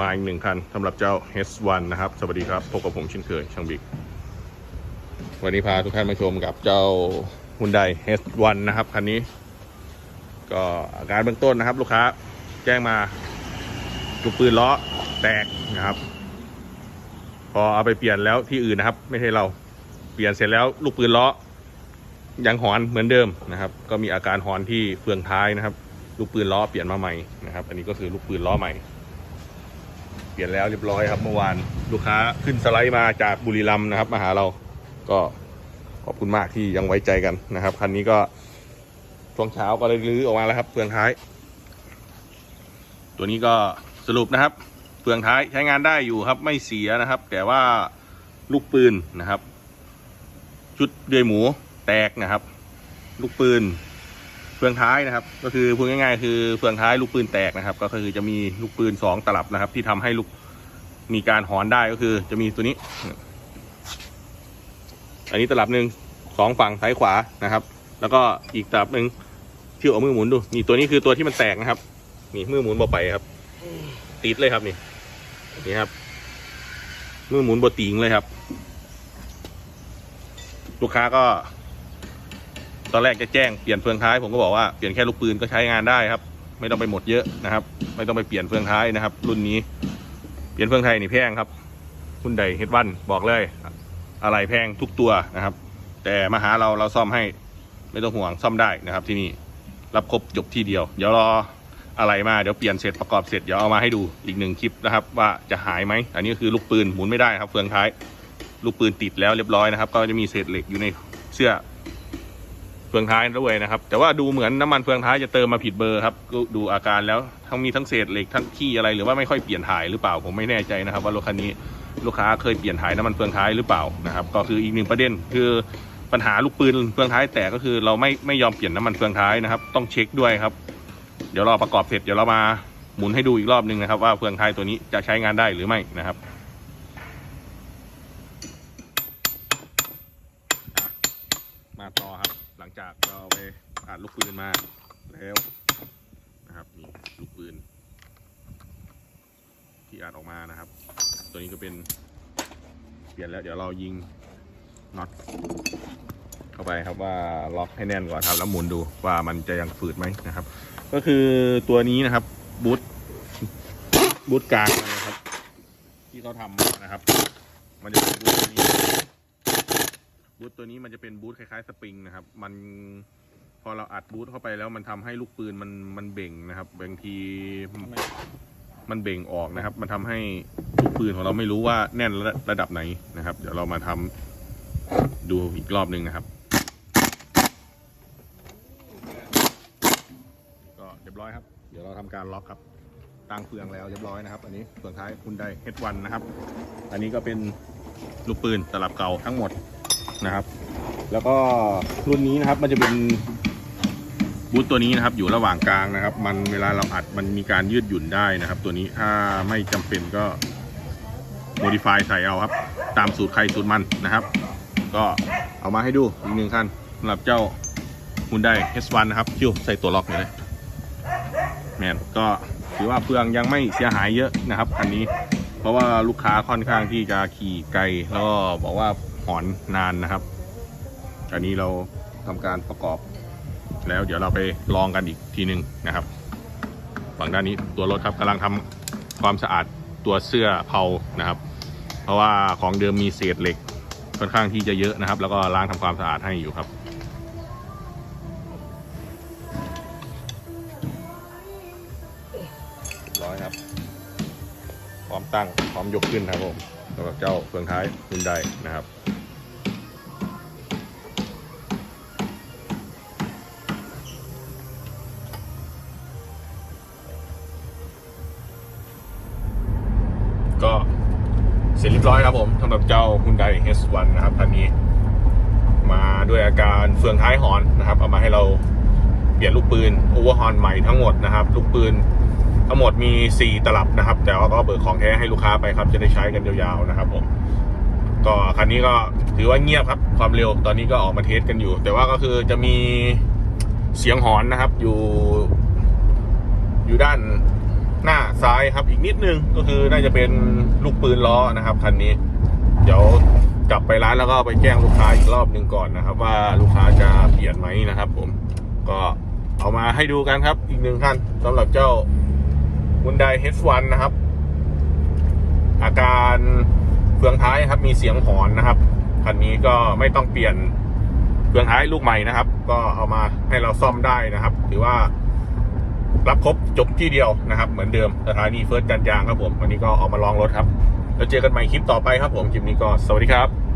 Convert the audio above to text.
มาอีกหนึ่งคันสำหรับเจ้า H1 นะครับ สวัสดีครับ พบกับผมเช่นเคยช่างบิ๊ก วันนี้พาทุกท่านมาชมกับเจ้า Hyundai H1 นะครับ คันนี้ ก็อาการเบื้องต้นนะครับ ลูกค้าแจ้งมาลูกปืนล้อแตกนะครับ พอเอาไปเปลี่ยนแล้วที่อื่นนะครับ ไม่ใช่เราเปลี่ยนเสร็จแล้วลูกปืนล้อยังหอนเหมือนเดิมนะครับ ก็มีอาการหอนที่เฟืองท้ายนะครับ ลูกปืนล้อเปลี่ยนมาใหม่นะครับ อันนี้ก็คือลูกปืนล้อใหม่ ลี่ยนแล้วเรียบร้อยครับ เมื่อวานลูกค้าขึ้นสไลด์มาจากบุรีรัมย์นะครับ มาหาเราก็ขอบคุณมากที่ยังไว้ใจกันนะครับคันนี้ก็ช่วงเช้าก็เลยรื้อออกมาแล้วครับเฟืองท้าย ตัวนี้ก็สรุปนะครับเฟืองท้ายใช้งานได้อยู่ครับไม่เสียนะครับ แต่ว่าลูกปืนนะครับ ชุดเดือยหมูแตกนะครับ ลูกปืน เฟืองท้ายนะครับ ก็คือพูดง่ายๆ คือเฟืองท้ายลูกปืนแตกนะครับ ก็คือจะมีลูกปืนสองตลับนะครับ ที่ทำให้ลูกมีการหอนได้ก็คือจะมีตัวนี้ อันนี้ตลับหนึ่งสองฝั่งซ้ายขวานะครับ แล้วก็อีกตลับหนึ่งที่เอามือหมุนดูนี่ตัวนี้คือตัวที่มันแตกนะครับ นี่มือหมุนบ่ไปครับ ติดเลยครับนี่นี่ครับมือหมุนบ่ติงเลยครับ ลูกค้าก็ ตอนแรกจะแจ้งเปลี่ยนเฟืองท้ายผมก็บอกว่าเปลี่ยนแค่ลูกปืนก็ใช้งานได้ครับ ไม่ต้องไปหมดเยอะนะครับ ไม่ต้องไปเปลี่ยนเฟืองท้ายนะครับ รุ่นนี้ เปลี่ยนเฟืองไทยนี่แพงครับคุณใดเฮดวันบอกเลย อะไรแพงทุกตัวนะครับ แต่มาหาเราเราซ่อมให้ไม่ต้องห่วงซ่อมได้นะครับ ที่นี่รับครบจบที่เดียว เดี๋ยวรออะไรมาเดี๋ยวเปลี่ยนเสร็จประกอบเสร็จเดี๋ยวเอามาให้ดูอีกหนึ่งคลิปนะครับ ว่าจะหายไหมอันนี้คือลูกปืนหมุนไม่ได้ครับ เฟืองท้าย ลูกปืนติดแล้วเรียบร้อยนะครับ ก็จะมีเศษเหล็กอยู่ในเสื้อ เฟืองท้ายด้วยนะครับ แต่ว่าดูเหมือนน้ำมันเฟืองท้ายจะเติมมาผิดเบอร์ครับก็ดูอาการแล้วทั้งมีทั้งเศษเหล็กทั้งขี้อะไรหรือว่าไม่ค่อยเปลี่ยนถ่ายหรือเปล่าผมไม่แน่ใจนะครับ ว่ารถคันนี้ลูกค้าเคยเปลี่ยนถ่ายน้ำมันเฟืองท้ายหรือเปล่านะครับ ก็คืออีกหนึ่งประเด็นคือปัญหาลูกปืนเฟืองท้ายแต่ก็คือเราไม่ไม่ยอมเปลี่ยนน้ำมันเฟืองท้ายนะครับ ต้องเช็คด้วยครับ เดี๋ยวรอประกอบเสร็จเดี๋ยวเรามาหมุนให้ดูอีกรอบหนึ่งนะครับ ว่าเฟืองท้ายตัวนี้จะใช้งานได้หรือไม่นะครับ มาต่อครับ หลั งจากเราไปอ่านลูกปืนมาแล้วนะครับนี่ลูกปืน ที่อ่านออกมานะครับ ตัวนี้ก็เป็นเปลี่ยนแล้วเดี๋ยวเรายิงน็อตเข้าไปครับว่าล็อกให้แน่นก่อนครับ แล้วหมุนดูว่ามันจะยังฝืดไหมนะครับ ก็คือตัวนี้นะครับบูทบูทกลางนะครับ ที่เขาทำนะครับ มันจะเป็นบูทตัวนี้ บูทตัวนี้มันจะเป็นบูทคล้ายๆสปริงนะครับ มันพอเราอัดบูทเข้าไปแล้วมันทำให้ลูกปืนมันมันเบ่งนะครับบางทีมันเบ่งออกนะครับ มันทำให้ลูกปืนของเราไม่รู้ว่าแน่นระระดับไหนนะครับ เดี๋ยวเรามาทำดูอีกรอบหนึ่งนะครับ ก็เรียบร้อยครับ เดี๋ยวเราทำการล็อกครับตั้งเฟืองแล้วเรียบร้อยนะครับ อันนี้เฟืองท้ายคุณได้ H1 นะครับ อันนี้ก็เป็นลูกปืนตลับเก่าทั้งหมด นะครับ แล้วก็รุ่นนี้นะครับมันจะเป็นบูทตัวนี้นะครับ อยู่ระหว่างกลางนะครับ มันเวลาเราอัดมันมีการยืดหยุ่นได้นะครับ ตัวนี้ถ้าไม่จำเป็นก็โมดิฟายใส่เอาครับ ตามสูตรใครสูตรมันนะครับ ก็เอามาให้ดูอีกหนึ่งคันสำหรับเจ้า Hyundai H1 นะครับคิวใส่ตัวล็อกเลยแมนก็ถือว่าเฟืองยังไม่เสียหายเยอะนะครับคันนี้ เพราะว่าลูกค้าค่อนข้างที่จะขี่ไกลแล้วก็บอกว่า หอนนานนะครับ อันนี้เราทำการประกอบ แล้วเดี๋ยวเราไปลองกันอีกทีหนึ่งนะครับฝั่งด้านนี้ตัวรถครับกำลังทำความสะอาดตัวเสื้อเผานะครับ เพราะว่าของเดิมมีเศษเหล็กค่อนข้างที่จะเยอะนะครับ แล้วก็ล้างทำความสะอาดให้อยู่ครับร้อยครับ พร้อมตั้งพร้อมยกขึ้นครับผมสำหรับเจ้าเฟืองท้ายคุนไดนะครับ เสร็จเรียบร้อยครับผมสำหรับเจ้า Hyundai H1 นะครับคันนี้ มาด้วยอาการเฟืองท้ายหอนนะครับ เอามาให้เราเปลี่ยนลูกปืนโอเวอร์ฮอนใหม่ทั้งหมดนะครับ ลูกปืนทั้งหมดมี 4 ตลับนะครับ แต่ว่าก็เบิกของแท้ให้ลูกค้าไปครับ จะได้ใช้กันยาวๆนะครับผมก็คันนี้ก็ถือว่าเงียบครับ ความเร็วตอนนี้ก็ออกมาเทสกันอยู่ แต่ว่าก็คือจะมีเสียงหอนนะครับ อยู่ อยู่ด้านหน้าซ้ายครับอีกนิดนึงก็คือน่าจะเป็น ลูกปืนล้อนะครับคันนี้ เดี๋ยวกลับไปร้านแล้วก็ไปแจ้งลูกค้าอีกรอบหนึ่งก่อนนะครับ ว่าลูกค้าจะเปลี่ยนไหมนะครับ ผมก็เอามาให้ดูกันครับ อีกหนึ่งคันสำหรับเจ้า Hyundai H1 นะครับ อาการเฟืองท้ายครับ มีเสียงหอนนะครับคันนี้ก็ไม่ต้องเปลี่ยนเฟืองท้ายลูกใหม่นะครับ ก็เอามาให้เราซ่อมได้นะครับ ถือว่า รับครบจบที่เดียวนะครับ เหมือนเดิมสถานีเฟิร์สกันยางครับผมวันนี้ก็ออกมาลองรถครับ แล้วเจอกันใหม่คลิปต่อไปครับผมคลิปนี้ก็สวัสดีครับ